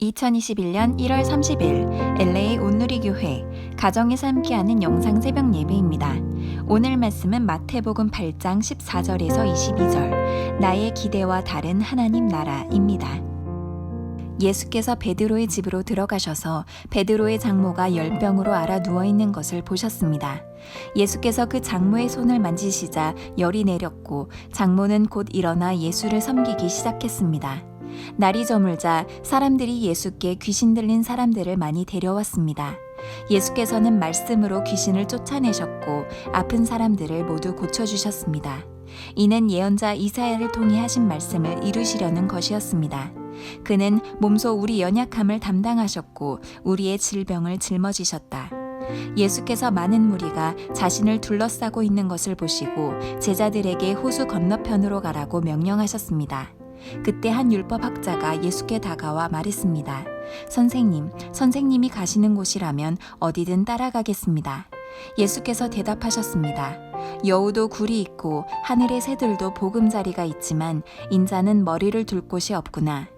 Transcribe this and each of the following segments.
2021년 1월 30일 LA 온누리교회 가정에서 함께하는 영상 새벽 예배입니다. 오늘 말씀은 마태복음 8장 14절에서 22절 나의 기대와 다른 하나님 나라입니다. 예수께서 베드로의 집으로 들어가셔서 베드로의 장모가 열병으로 알아 누워 있는 것을 보셨습니다. 예수께서 그 장모의 손을 만지시자 열이 내렸고 장모는 곧 일어나 예수를 섬기기 시작했습니다. 날이 저물자 사람들이 예수께 귀신 들린 사람들을 많이 데려왔습니다. 예수께서는 말씀으로 귀신을 쫓아내셨고 아픈 사람들을 모두 고쳐주셨습니다. 이는 예언자 이사야를 통해 하신 말씀을 이루시려는 것이었습니다. 그는 몸소 우리 연약함을 담당하셨고 우리의 질병을 짊어지셨다. 예수께서 많은 무리가 자신을 둘러싸고 있는 것을 보시고 제자들에게 호수 건너편으로 가라고 명령하셨습니다. 그때 한 율법 학자가 예수께 다가와 말했습니다. 선생님, 선생님이 가시는 곳이라면 어디든 따라가겠습니다. 예수께서 대답하셨습니다. 여우도 굴이 있고 하늘의 새들도 보금자리가 있지만 인자는 머리를 둘 곳이 없구나.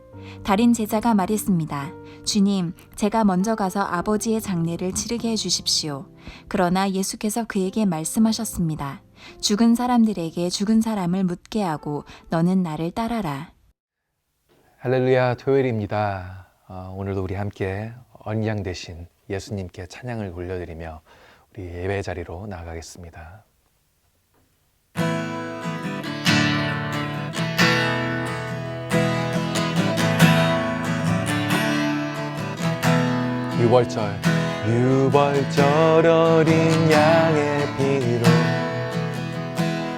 달인 제자가 말했습니다. 주님, 제가 먼저 가서 아버지의 장례를 치르게 해 주십시오. 그러나 예수께서 그에게 말씀하셨습니다. 죽은 사람들에게 죽은 사람을 묻게 하고 너는 나를 따라라. 할렐루야 토요일입니다. 어, 오늘도 우리 함께 언양 대신 예수님께 찬양을 올려드리며 우리 예배 자리로 나가겠습니다. 유월절 유월절 어린 양의 피로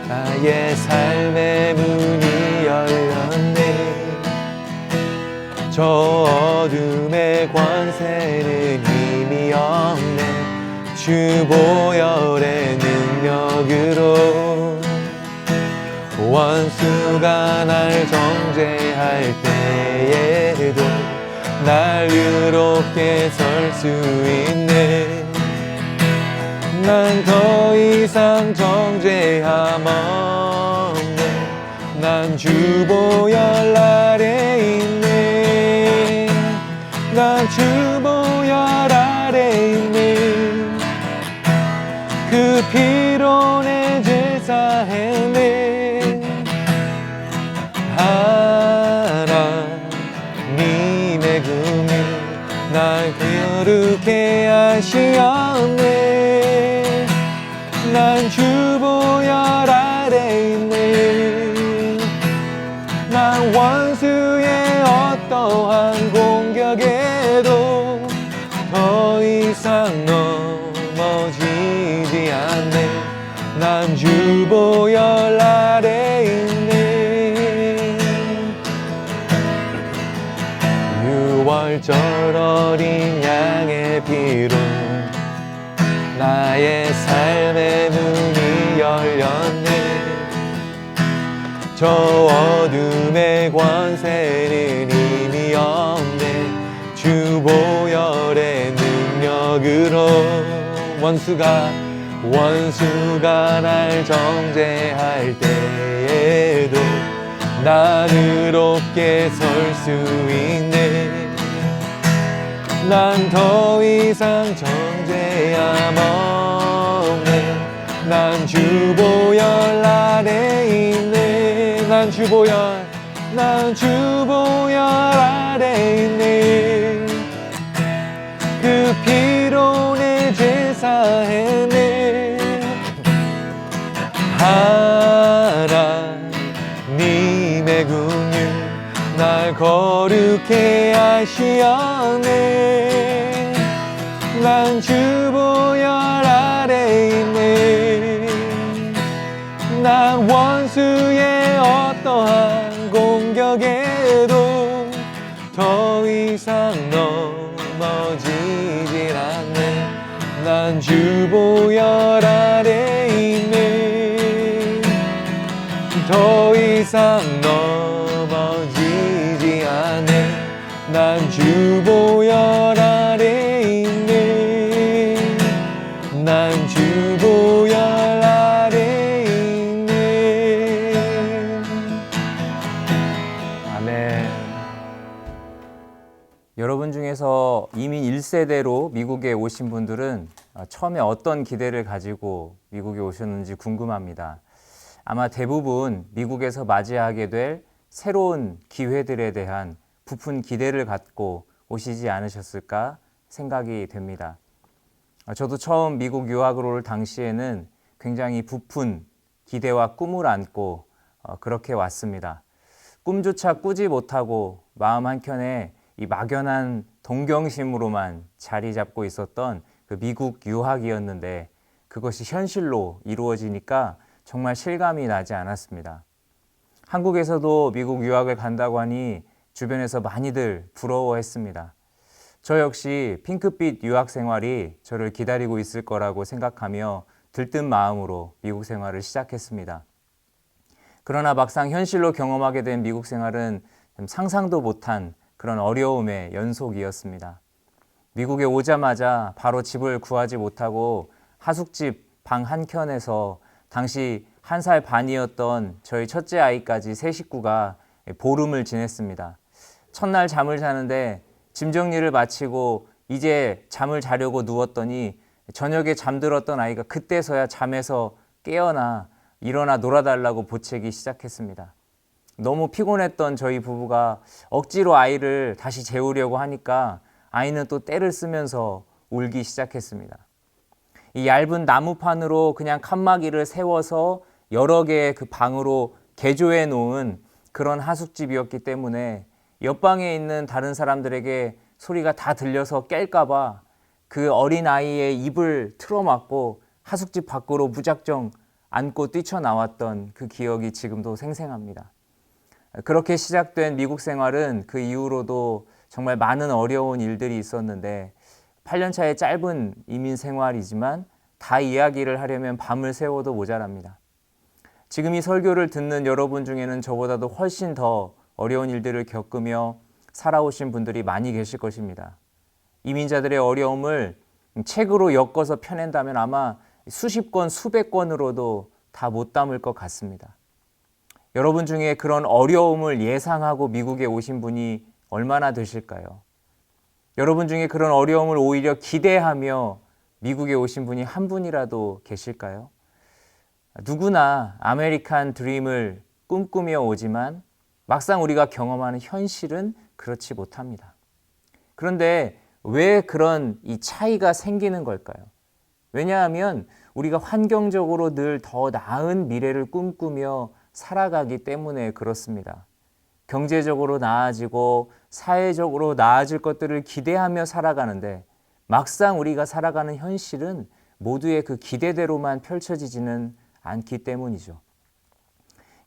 나의 삶의 문이 저 어둠의 관세는 이미 없네. 주 보혈의 능력으로 원수가 날 정죄할 때에도 날 유롭게 설 수 있네. 난 더 이상 정죄함 없네. 난 주보혈 아래 난 주보혈 아래 있네 그 피로 내 제사했네 하나님의 금이 날 거룩해 하시었네. 난 주 어린 양의 피로 나의 삶의 문이 열렸네. 저 어둠의 관세는 이미 없네. 주 보혈의 능력으로 원수가 원수가 날 정죄할 때에도 난 의롭게 설 수 있네 난 더 이상 정죄함 없네. 난 주보혈 아래 있네. 난 주보혈 난 주보혈 아래 있네. 그 피로 내 제사했네. 하나님의 군유 날 거룩해 하시었네 난 주보혈 아래 있네 난 원수의 어떠한 공격에도 더 이상 넘어지질 않네. 난 주보혈 아래 있네 더 이상 넘어지지 않네. 난 주보혈 1세대로 미국에 오신 분들은 어, 처음에 어떤 기대를 가지고 미국에 오셨는지 궁금합니다. 아마 대부분 미국에서 맞이하게 될 새로운 기회들에 대한 부푼 기대를 갖고 오시지 않으셨을까 생각이 됩니다. 어, 저도 처음 미국 유학을 올 당시에는 굉장히 부푼 기대와 꿈을 안고 어, 그렇게 왔습니다. 꿈조차 꾸지 못하고 마음 한켠에 이 막연한 동경심으로만 자리 잡고 있었던 그 미국 유학이었는데 그것이 현실로 이루어지니까 정말 실감이 나지 않았습니다. 한국에서도 미국 유학을 간다고 하니 주변에서 많이들 부러워했습니다. 저 역시 핑크빛 유학 생활이 저를 기다리고 있을 거라고 생각하며 들뜬 마음으로 미국 생활을 시작했습니다. 그러나 막상 현실로 경험하게 된 미국 생활은 좀 상상도 못한 그런 어려움의 연속이었습니다. 미국에 오자마자 바로 집을 구하지 못하고 하숙집 방 한켠에서 당시 한 살 반이었던 저희 첫째 아이까지 세 식구가 보름을 지냈습니다. 첫날 잠을 자는데 짐 정리를 마치고 이제 잠을 자려고 누웠더니 저녁에 잠들었던 아이가 그때서야 잠에서 깨어나 일어나 놀아달라고 보채기 시작했습니다. 너무 피곤했던 저희 부부가 억지로 아이를 다시 재우려고 하니까 아이는 또 떼를 쓰면서 울기 시작했습니다. 이 얇은 나무판으로 그냥 칸막이를 세워서 여러 개의 그 방으로 개조해 놓은 그런 하숙집이었기 때문에 옆방에 있는 다른 사람들에게 소리가 다 들려서 깰까봐 그 어린 아이의 입을 틀어막고 하숙집 밖으로 무작정 안고 뛰쳐나왔던 그 기억이 지금도 생생합니다. 그렇게 시작된 미국 생활은 그 이후로도 정말 많은 어려운 일들이 있었는데 8년 차의 짧은 이민 생활이지만 다 이야기를 하려면 밤을 새워도 모자랍니다. 지금 이 설교를 듣는 여러분 중에는 저보다도 훨씬 더 어려운 일들을 겪으며 살아오신 분들이 많이 계실 것입니다. 이민자들의 어려움을 책으로 엮어서 펴낸다면 아마 수십 권, 수백 권으로도 다 못 담을 것 같습니다. 여러분 중에 그런 어려움을 예상하고 미국에 오신 분이 얼마나 되실까요? 여러분 중에 그런 어려움을 오히려 기대하며 미국에 오신 분이 한 분이라도 계실까요? 누구나 아메리칸 드림을 꿈꾸며 오지만 막상 우리가 경험하는 현실은 그렇지 못합니다. 그런데 왜 그런 이 차이가 생기는 걸까요? 왜냐하면 우리가 환경적으로 늘 더 나은 미래를 꿈꾸며 살아가기 때문에 그렇습니다. 경제적으로 나아지고 사회적으로 나아질 것들을 기대하며 살아가는데 막상 우리가 살아가는 현실은 모두의 그 기대대로만 펼쳐지지는 않기 때문이죠.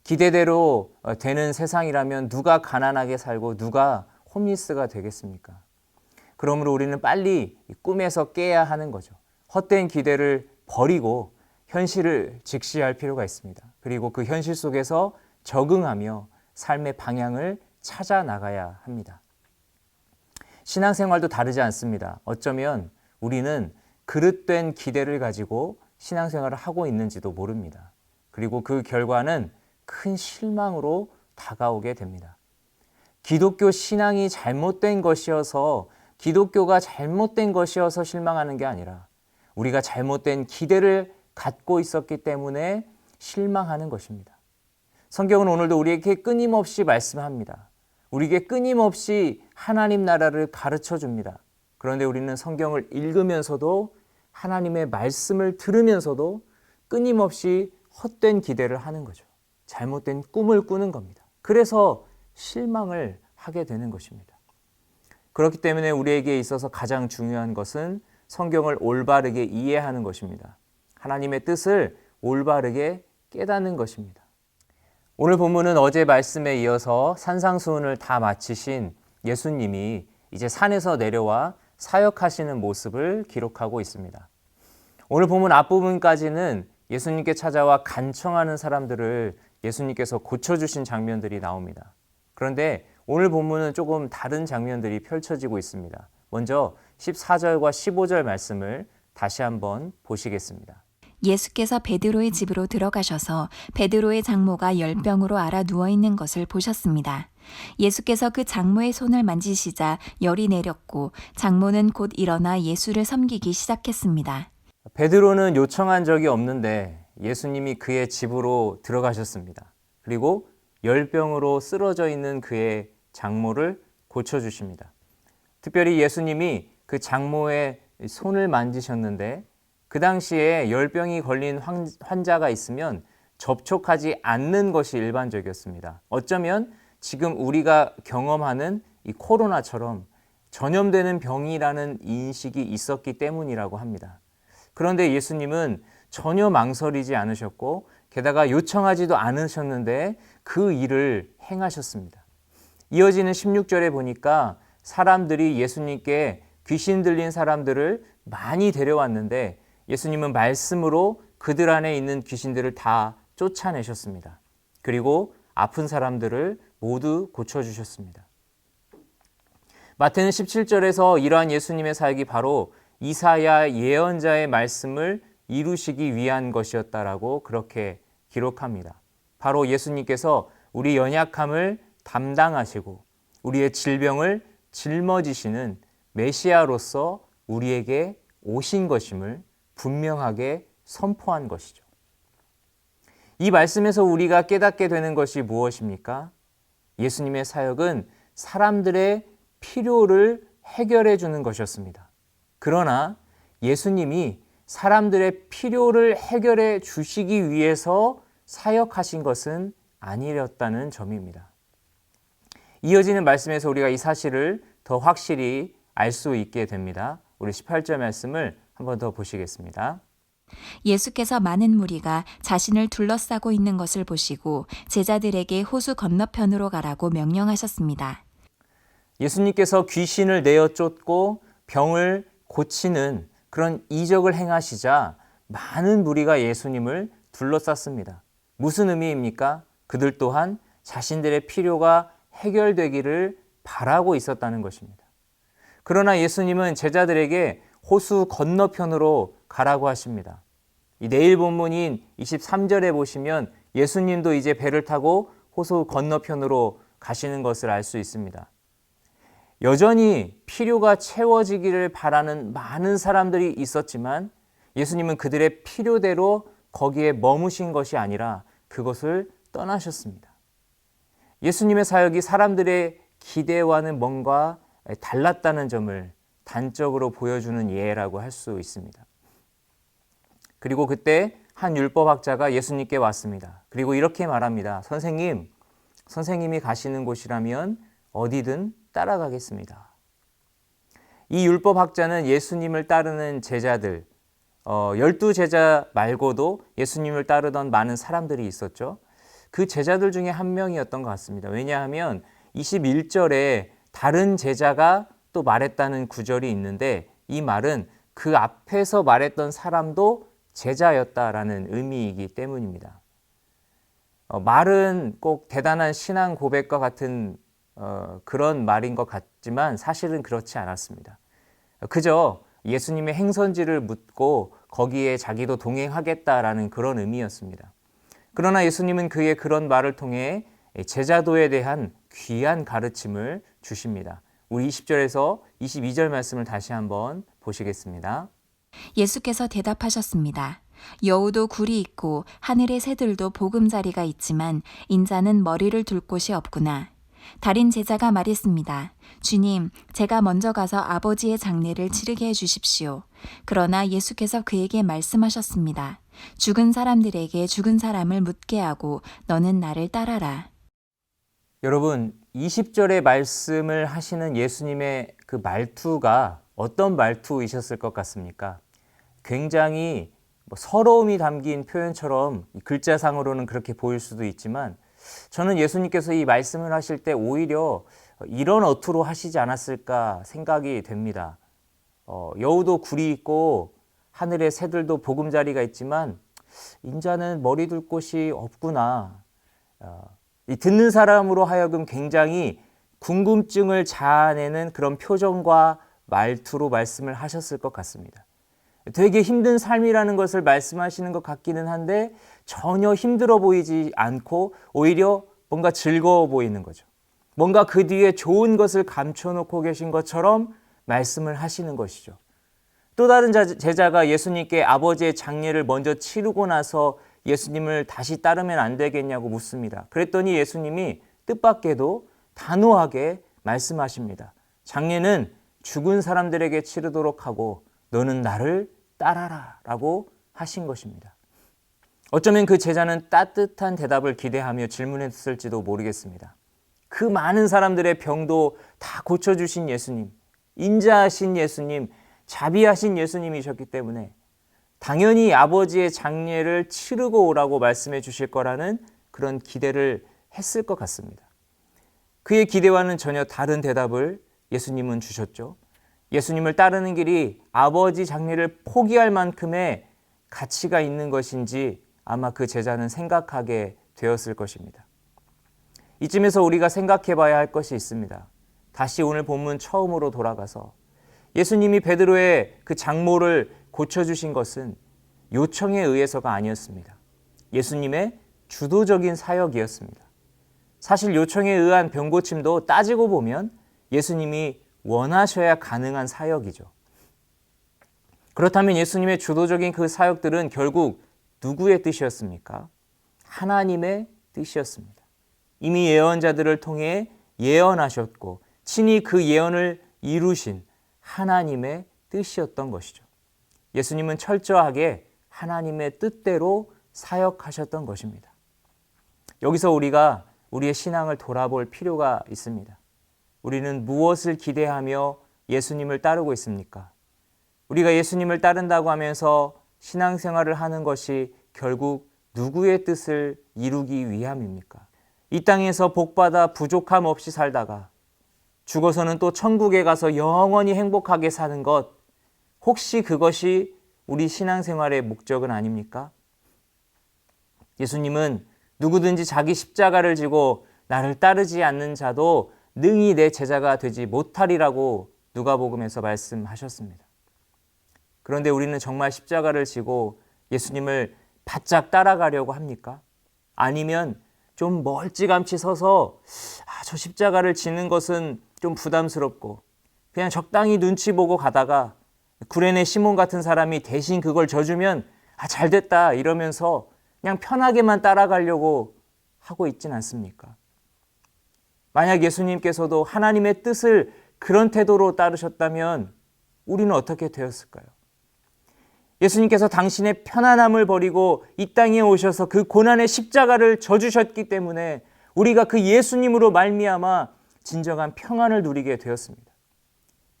기대대로 어, 되는 세상이라면 누가 가난하게 살고 누가 홈리스가 되겠습니까? 그러므로 우리는 빨리 이 꿈에서 깨야 하는 거죠. 헛된 기대를 버리고 현실을 직시할 필요가 있습니다. 그리고 그 현실 속에서 적응하며 삶의 방향을 찾아 나가야 합니다. 신앙생활도 다르지 않습니다. 어쩌면 우리는 그릇된 기대를 가지고 신앙생활을 하고 있는지도 모릅니다. 그리고 그 결과는 큰 실망으로 다가오게 됩니다. 기독교 신앙이 잘못된 것이어서 기독교가 잘못된 것이어서 실망하는 게 아니라 우리가 잘못된 기대를 갖고 있었기 때문에 실망하는 것입니다. 성경은 오늘도 우리에게 끊임없이 말씀합니다. 우리에게 끊임없이 하나님 나라를 가르쳐 줍니다. 그런데 우리는 성경을 읽으면서도 하나님의 말씀을 들으면서도 끊임없이 헛된 기대를 하는 거죠. 잘못된 꿈을 꾸는 겁니다. 그래서 실망을 하게 되는 것입니다. 그렇기 때문에 우리에게 있어서 가장 중요한 것은 성경을 올바르게 이해하는 것입니다. 하나님의 뜻을 올바르게 깨닫는 것입니다. 오늘 본문은 어제 말씀에 이어서 산상수훈을 다 마치신 예수님이 이제 산에서 내려와 사역하시는 모습을 기록하고 있습니다. 오늘 본문 앞부분까지는 예수님께 찾아와 간청하는 사람들을 예수님께서 고쳐주신 장면들이 나옵니다. 그런데 오늘 본문은 조금 다른 장면들이 펼쳐지고 있습니다. 먼저 14절과 15절 말씀을 다시 한번 보시겠습니다. 예수께서 베드로의 집으로 들어가셔서 베드로의 장모가 열병으로 앓아 누워 있는 것을 보셨습니다. 예수께서 그 장모의 손을 만지시자 열이 내렸고 장모는 곧 일어나 예수를 섬기기 시작했습니다. 베드로는 요청한 적이 없는데 예수님이 그의 집으로 들어가셨습니다. 그리고 열병으로 쓰러져 있는 그의 장모를 고쳐 주십니다. 특별히 예수님이 그 장모의 손을 만지셨는데 그 당시에 열병이 걸린 환- 환자가 있으면 접촉하지 않는 것이 일반적이었습니다. 어쩌면 지금 우리가 경험하는 이 코로나처럼 전염되는 병이라는 인식이 있었기 때문이라고 합니다. 그런데 예수님은 전혀 망설이지 않으셨고 게다가 요청하지도 않으셨는데 그 일을 행하셨습니다. 이어지는 16절에 보니까 사람들이 예수님께 귀신 들린 사람들을 많이 데려왔는데 예수님은 말씀으로 그들 안에 있는 귀신들을 다 쫓아내셨습니다. 그리고 아픈 사람들을 모두 고쳐주셨습니다. 마태는 17절에서 이러한 예수님의 사역이 바로 이사야 예언자의 말씀을 이루시기 위한 것이었다라고 그렇게 기록합니다. 바로 예수님께서 우리 연약함을 담당하시고 우리의 질병을 짊어지시는 메시아로서 우리에게 오신 것임을 분명하게 선포한 것이죠. 이 말씀에서 우리가 깨닫게 되는 것이 무엇입니까? 예수님의 사역은 사람들의 필요를 해결해 주는 것이었습니다. 그러나 예수님이 사람들의 필요를 해결해 주시기 위해서 사역하신 것은 아니었다는 점입니다. 이어지는 말씀에서 우리가 이 사실을 더 확실히 알 수 있게 됩니다. 우리 18절 말씀을 한 번 더 보시겠습니다. 예수께서 많은 무리가 자신을 둘러싸고 있는 것을 보시고 제자들에게 호수 건너편으로 가라고 명령하셨습니다. 예수님께서 귀신을 내어 쫓고 병을 고치는 그런 이적을 행하시자 많은 무리가 예수님을 둘러쌌습니다. 무슨 의미입니까? 그들 또한 자신들의 필요가 해결되기를 바라고 있었다는 것입니다. 그러나 예수님은 제자들에게 호수 건너편으로 가라고 하십니다. 이 내일 본문인 23절에 보시면 예수님도 이제 배를 타고 호수 건너편으로 가시는 것을 알 수 있습니다. 여전히 필요가 채워지기를 바라는 많은 사람들이 있었지만 예수님은 그들의 필요대로 거기에 머무신 것이 아니라 그것을 떠나셨습니다. 예수님의 사역이 사람들의 기대와는 뭔가 달랐다는 점을 단적으로 보여주는 예라고 할 수 있습니다. 그리고 그때 한 율법학자가 예수님께 왔습니다. 그리고 이렇게 말합니다. 선생님, 선생님이 가시는 곳이라면 어디든 따라가겠습니다. 이 율법학자는 예수님을 따르는 제자들, 어, 열두 제자 말고도 예수님을 따르던 많은 사람들이 있었죠. 그 제자들 중에 한 명이었던 것 같습니다. 왜냐하면 21절에 다른 제자가 또 말했다는 구절이 있는데 이 말은 그 앞에서 말했던 사람도 제자였다라는 의미이기 때문입니다. 어, 말은 꼭 대단한 신앙 고백과 같은 어, 그런 말인 것 같지만 사실은 그렇지 않았습니다. 그저 예수님의 행선지를 묻고 거기에 자기도 동행하겠다라는 그런 의미였습니다. 그러나 예수님은 그의 그런 말을 통해 제자도에 대한 귀한 가르침을 주십니다. 우리 20절에서 22절 말씀을 다시 한번 보시겠습니다. 예수께서 대답하셨습니다. 여우도 굴이 있고 하늘의 새들도 보금자리가 있지만 인자는 머리를 둘 곳이 없구나. 달인 제자가 말했습니다. 주님, 제가 먼저 가서 아버지의 장례를 치르게 해 주십시오. 그러나 예수께서 그에게 말씀하셨습니다. 죽은 사람들에게 죽은 사람을 묻게 하고 너는 나를 따라라. 여러분, 20절의 말씀을 하시는 예수님의 그 말투가 어떤 말투이셨을 것 같습니까? 굉장히 뭐 서러움이 담긴 표현처럼 글자상으로는 그렇게 보일 수도 있지만 저는 예수님께서 이 말씀을 하실 때 오히려 이런 어투로 하시지 않았을까 생각이 됩니다. 어, 여우도 굴이 있고 하늘의 새들도 보금자리가 있지만 인자는 머리 둘 곳이 없구나. 어, 이 듣는 사람으로 하여금 굉장히 궁금증을 자아내는 그런 표정과 말투로 말씀을 하셨을 것 같습니다. 되게 힘든 삶이라는 것을 말씀하시는 것 같기는 한데 전혀 힘들어 보이지 않고 오히려 뭔가 즐거워 보이는 거죠. 뭔가 그 뒤에 좋은 것을 감춰놓고 계신 것처럼 말씀을 하시는 것이죠. 또 다른 자- 제자가 예수님께 아버지의 장례를 먼저 치르고 나서 예수님을 다시 따르면 안 되겠냐고 묻습니다. 그랬더니 예수님이 뜻밖에도 단호하게 말씀하십니다. 장례는 죽은 사람들에게 치르도록 하고 너는 나를 따라라 라고 하신 것입니다. 어쩌면 그 제자는 따뜻한 대답을 기대하며 질문했을지도 모르겠습니다. 그 많은 사람들의 병도 다 고쳐주신 예수님, 인자하신 예수님, 자비하신 예수님이셨기 때문에 당연히 아버지의 장례를 치르고 오라고 말씀해 주실 거라는 그런 기대를 했을 것 같습니다. 그의 기대와는 전혀 다른 대답을 예수님은 주셨죠. 예수님을 따르는 길이 아버지 장례를 포기할 만큼의 가치가 있는 것인지 아마 그 제자는 생각하게 되었을 것입니다. 이쯤에서 우리가 생각해 봐야 할 것이 있습니다. 다시 오늘 본문 처음으로 돌아가서 예수님이 베드로의 그 장모를 고쳐주신 것은 요청에 의해서가 아니었습니다. 예수님의 주도적인 사역이었습니다. 사실 요청에 의한 병고침도 따지고 보면 예수님이 원하셔야 가능한 사역이죠. 그렇다면 예수님의 주도적인 그 사역들은 결국 누구의 뜻이었습니까? 하나님의 뜻이었습니다. 이미 예언자들을 통해 예언하셨고 친히 그 예언을 이루신 하나님의 뜻이었던 것이죠. 예수님은 철저하게 하나님의 뜻대로 사역하셨던 것입니다. 여기서 우리가 우리의 신앙을 돌아볼 필요가 있습니다. 우리는 무엇을 기대하며 예수님을 따르고 있습니까? 우리가 예수님을 따른다고 하면서 신앙생활을 하는 것이 결국 누구의 뜻을 이루기 위함입니까? 이 땅에서 복받아 부족함 없이 살다가 죽어서는 또 천국에 가서 영원히 행복하게 사는 것, 혹시 그것이 우리 신앙생활의 목적은 아닙니까? 예수님은 누구든지 자기 십자가를 지고 나를 따르지 않는 자도 능히 내 제자가 되지 못하리라고 누가복음에서 말씀하셨습니다. 그런데 우리는 정말 십자가를 지고 예수님을 바짝 따라가려고 합니까? 아니면 좀 멀찌감치 서서 아, 저 십자가를 지는 것은 좀 부담스럽고 그냥 적당히 눈치 보고 가다가 구레네 시몬 같은 사람이 대신 그걸 져주면 아, 잘 됐다 이러면서 그냥 편하게만 따라가려고 하고 있진 않습니까? 만약 예수님께서도 하나님의 뜻을 그런 태도로 따르셨다면 우리는 어떻게 되었을까요? 예수님께서 당신의 편안함을 버리고 이 땅에 오셔서 그 고난의 십자가를 져주셨기 때문에 우리가 그 예수님으로 말미암아 진정한 평안을 누리게 되었습니다.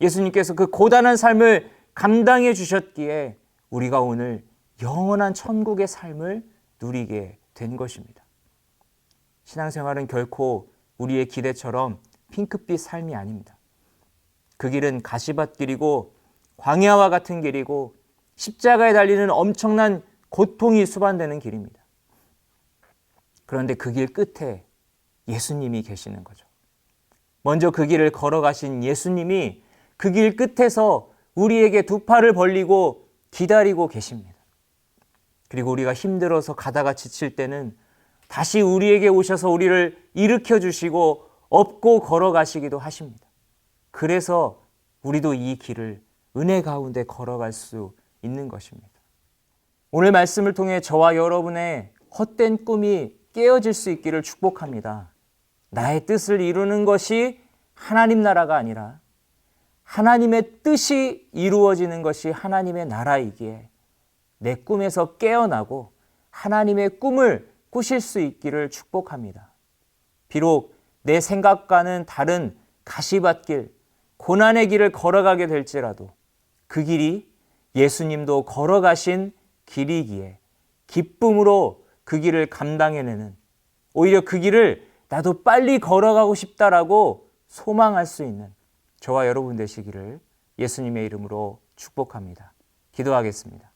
예수님께서 그 고단한 삶을 감당해 주셨기에 우리가 오늘 영원한 천국의 삶을 누리게 된 것입니다. 신앙생활은 결코 우리의 기대처럼 핑크빛 삶이 아닙니다. 그 길은 가시밭길이고 광야와 같은 길이고 십자가에 달리는 엄청난 고통이 수반되는 길입니다. 그런데 그 길 끝에 예수님이 계시는 거죠. 먼저 그 길을 걸어가신 예수님이 그 길 끝에서 우리에게 두 팔을 벌리고 기다리고 계십니다. 그리고 우리가 힘들어서 가다가 지칠 때는 다시 우리에게 오셔서 우리를 일으켜 주시고 업고 걸어가시기도 하십니다. 그래서 우리도 이 길을 은혜 가운데 걸어갈 수 있는 것입니다. 오늘 말씀을 통해 저와 여러분의 헛된 꿈이 깨어질 수 있기를 축복합니다. 나의 뜻을 이루는 것이 하나님 나라가 아니라 하나님의 뜻이 이루어지는 것이 하나님의 나라이기에 내 꿈에서 깨어나고 하나님의 꿈을 꾸실 수 있기를 축복합니다. 비록 내 생각과는 다른 가시밭길, 고난의 길을 걸어가게 될지라도 그 길이 예수님도 걸어가신 길이기에 기쁨으로 그 길을 감당해내는 오히려 그 길을 나도 빨리 걸어가고 싶다라고 소망할 수 있는 저와 여러분 되시기를 예수님의 이름으로 축복합니다. 기도하겠습니다.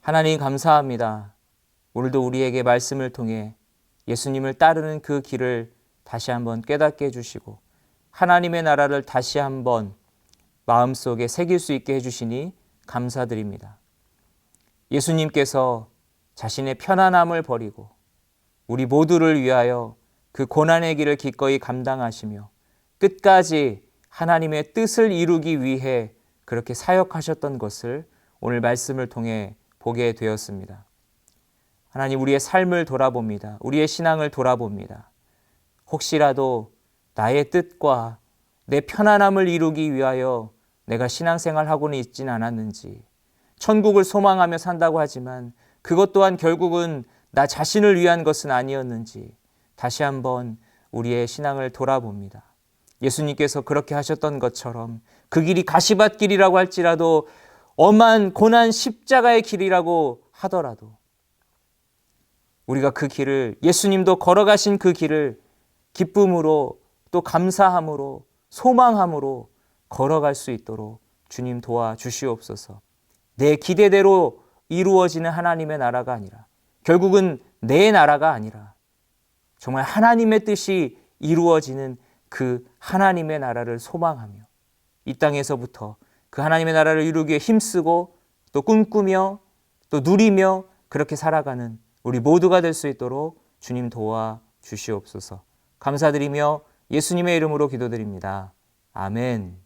하나님 감사합니다. 오늘도 우리에게 말씀을 통해 예수님을 따르는 그 길을 다시 한번 깨닫게 해주시고 하나님의 나라를 다시 한번 마음속에 새길 수 있게 해주시니 감사드립니다. 예수님께서 자신의 편안함을 버리고 우리 모두를 위하여 그 고난의 길을 기꺼이 감당하시며 끝까지 하나님의 뜻을 이루기 위해 그렇게 사역하셨던 것을 오늘 말씀을 통해 보게 되었습니다. 하나님 우리의 삶을 돌아봅니다. 우리의 신앙을 돌아봅니다. 혹시라도 나의 뜻과 내 편안함을 이루기 위하여 내가 신앙생활 하고는 있진 않았는지, 천국을 소망하며 산다고 하지만 그것 또한 결국은 나 자신을 위한 것은 아니었는지 다시 한번 우리의 신앙을 돌아봅니다. 예수님께서 그렇게 하셨던 것처럼 그 길이 가시밭 길이라고 할지라도 엄한 고난 십자가의 길이라고 하더라도 우리가 그 길을 예수님도 걸어가신 그 길을 기쁨으로 또 감사함으로 소망함으로 걸어갈 수 있도록 주님 도와 주시옵소서. 내 기대대로 이루어지는 하나님의 나라가 아니라 결국은 내 나라가 아니라 정말 하나님의 뜻이 이루어지는 그 하나님의 나라를 소망하며 이 땅에서부터 그 하나님의 나라를 이루기 위해 힘쓰고 또 꿈꾸며 또 누리며 그렇게 살아가는 우리 모두가 될 수 있도록 주님 도와 주시옵소서. 감사드리며 예수님의 이름으로 기도드립니다. 아멘.